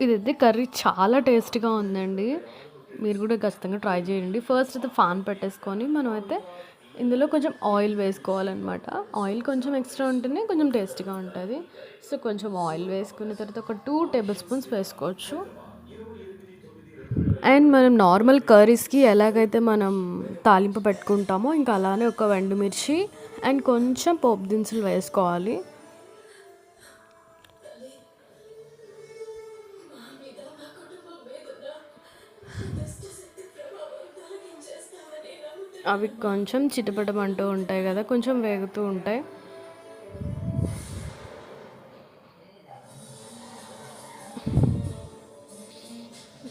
ఇదైతే కర్రీ చాలా టేస్ట్గా ఉందండి. మీరు కూడా ఖచ్చితంగా ట్రై చేయండి. ఫస్ట్ అయితే ఫ్యాన్ పెట్టేసుకొని మనం అయితే ఇందులో కొంచెం ఆయిల్ వేసుకోవాలన్నమాట. ఆయిల్ కొంచెం ఎక్స్ట్రా ఉంటేనే కొంచెం టేస్ట్గా ఉంటుంది. సో కొంచెం ఆయిల్ వేసుకున్న తర్వాత ఒక టూ టేబుల్ స్పూన్స్ వేసుకోవచ్చు. అండ్ మనం నార్మల్ కర్రీస్కి ఎలాగైతే మనం తాలింపు పెట్టుకుంటామో ఇంకా అలానే ఒక మిర్చి అండ్ కొంచెం పోపు దినుసులు వేసుకోవాలి. అవి కొంచెం చిటపటమంటూ ఉంటాయి కదా కొంచెం వేగుతూ ఉంటాయి.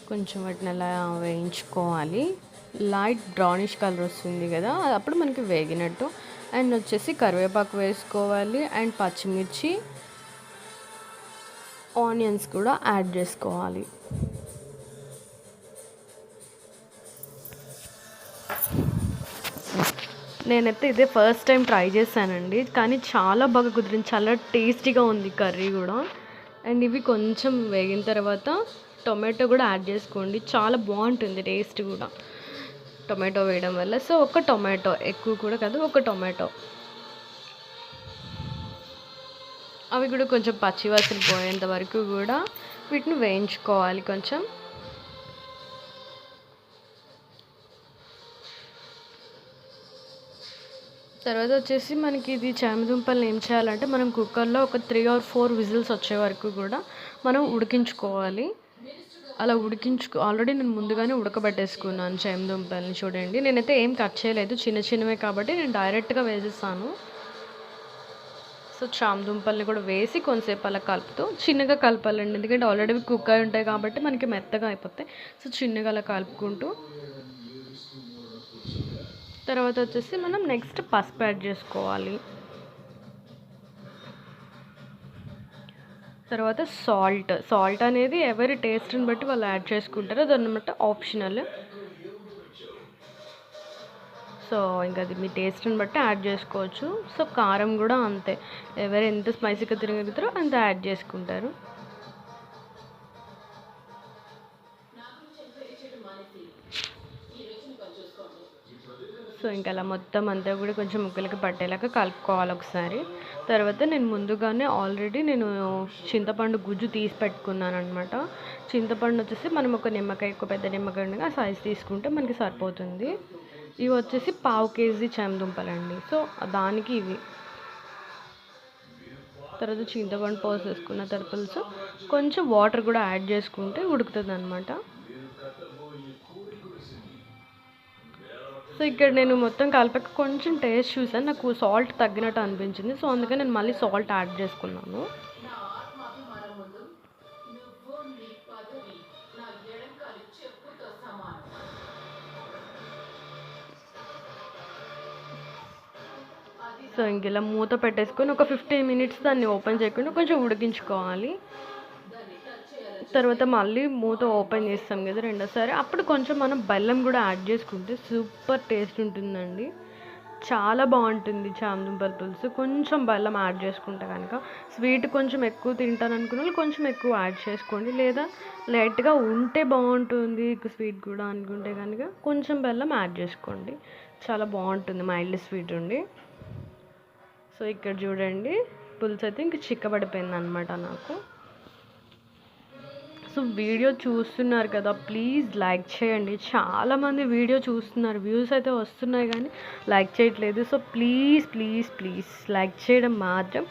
కొంచెం వాటిని అలా వేయించుకోవాలి. లైట్ బ్రౌనిష్ కలర్ వస్తుంది కదా అప్పుడు మనకి వేగినట్టు. అండ్ వచ్చేసి కరివేపాకు వేసుకోవాలి అండ్ పచ్చిమిర్చి ఆనియన్స్ కూడా యాడ్ చేసుకోవాలి. నేనైతే ఇదే ఫస్ట్ టైం ట్రై చేశానండి. కానీ చాలా బాగా కుదిరింది. చాలా టేస్టీగా ఉంది కర్రీ కూడా. అండ్ ఇవి కొంచెం వేగిన తర్వాత టొమాటో కూడా యాడ్ చేసుకోండి. చాలా బాగుంటుంది టేస్ట్ కూడా. టొమాటో వేయడం వల్ల. సో ఒక టొమాటో. ఎక్కువ కూడా కాదు ఒక టొమాటో. అవి కూడా కొంచెం పచ్చివాసన పోయేంత వరకు కూడా వీటిని వేయించుకోవాలి కొంచెం. తర్వాత వచ్చేసి మనకి ఇది చామదుంపల్ని ఏం చేయాలంటే మనం కుక్కర్లో ఒక త్రీ ఆర్ ఫోర్ విజిల్స్ వచ్చే వరకు కూడా మనం ఉడికించుకోవాలి. అలా ఉడికించుకో ఆల్రెడీ నేను ముందుగానే ఉడకబెట్టేసుకున్నాను చామదుంపల్ని చూడండి. నేనైతే ఏం కట్ చేయలేదు చిన్న చిన్నవే కాబట్టి నేను డైరెక్ట్గా వేసేస్తాను. సో చామదుంపల్ని కూడా వేసి కొంతసేపు అలా కలుపుతూ చిన్నగా కలపాలండి. ఎందుకంటే ఆల్రెడీ కుక్ అయి ఉంటాయి కాబట్టి మనకి మెత్తగా అయిపోతాయి. సో చిన్నగా అలా కలుపుకుంటూ తర్వాత వచ్చేసి మనం నెక్స్ట్ పసుపు యాడ్ చేసుకోవాలి. తర్వాత సాల్ట్ సాల్ట్ అనేది ఎవరి టేస్ట్ని బట్టి వాళ్ళు యాడ్ చేసుకుంటారు అదన్నమాట ఆప్షనల్ సో ఇంకా అది మీ టేస్ట్ని బట్టి యాడ్ చేసుకోవచ్చు. సో కారం కూడా అంతే. ఎవరు ఎంత స్పైసీగా తిరగలుగుతారో అంత యాడ్ చేసుకుంటారు. సో ఇంకా అలా మొత్తం అంతా కూడా కొంచెం ముక్కలకి పట్టేలాగా కలుపుకోవాలి ఒకసారి. తర్వాత నేను ముందుగానే ఆల్రెడీ నేను చింతపండు గుజ్జు తీసి పెట్టుకున్నాను అనమాట చింతపండు వచ్చేసి మనం ఒక నిమ్మకాయ ఒక పెద్ద నిమ్మకాయ సైజ్ తీసుకుంటే మనకి సరిపోతుంది. ఇవి వచ్చేసి పావు కేజీ చెమదుంపలండి సో దానికి ఇవి. తర్వాత చింతపండు పోసేసుకున్న తర్వాత కొంచెం వాటర్ కూడా యాడ్ చేసుకుంటే ఉడుకుతుంది అనమాట సో ఇక్కడ నేను మొత్తం కలిపాక కొంచెం టేస్ట్ చూసాను నాకు సాల్ట్ తగ్గినట్టు అనిపించింది. సో అందుకని నేను మళ్ళీ సాల్ట్ యాడ్ చేసుకున్నాను. సో ఇంక ఇలా మూత పెట్టేసుకొని ఒక ఫిఫ్టీన్ మినిట్స్ దాన్ని ఓపెన్ చేయకుండా కొంచెం ఉడికించుకోవాలి. తర్వాత మళ్ళీ మూత ఓపెన్ చేస్తాం కదా రెండోసారి. అప్పుడు కొంచెం మనం బెల్లం కూడా యాడ్ చేసుకుంటే సూపర్ టేస్ట్ ఉంటుందండి. చాలా బాగుంటుంది చామదుంపల పులుసు. కొంచెం బెల్లం యాడ్ చేసుకుంటే కనుక స్వీట్ కొంచెం ఎక్కువ తింటాను అనుకున్న వాళ్ళు కొంచెం ఎక్కువ యాడ్ చేసుకోండి. లేదా లైట్గా ఉంటే బాగుంటుంది స్వీట్ కూడా అనుకుంటే కనుక కొంచెం బెల్లం యాడ్ చేసుకోండి. చాలా బాగుంటుంది మైల్డ్ స్వీట్ ఉండి సో ఇక్కడ చూడండి పులుసు అయితే ఇంక చిక్కబడిపోయింది అనమాట నాకు. సో వీడియో చూస్తున్నారు కదా ప్లీజ్ లైక్ చేయండి. చాలామంది వీడియో చూస్తున్నారు వ్యూస్ అయితే వస్తున్నాయి కానీ లైక్ చేయట్లేదు. So please please please like చేయడం మాత్రం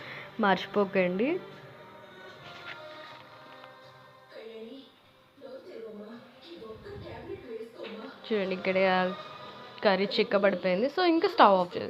మర్చిపోకండి. చూడండి ఇక్కడ కర్రీ చిక్కబడిపోయింది. సో ఇంకా స్టవ్ ఆఫ్ చేసి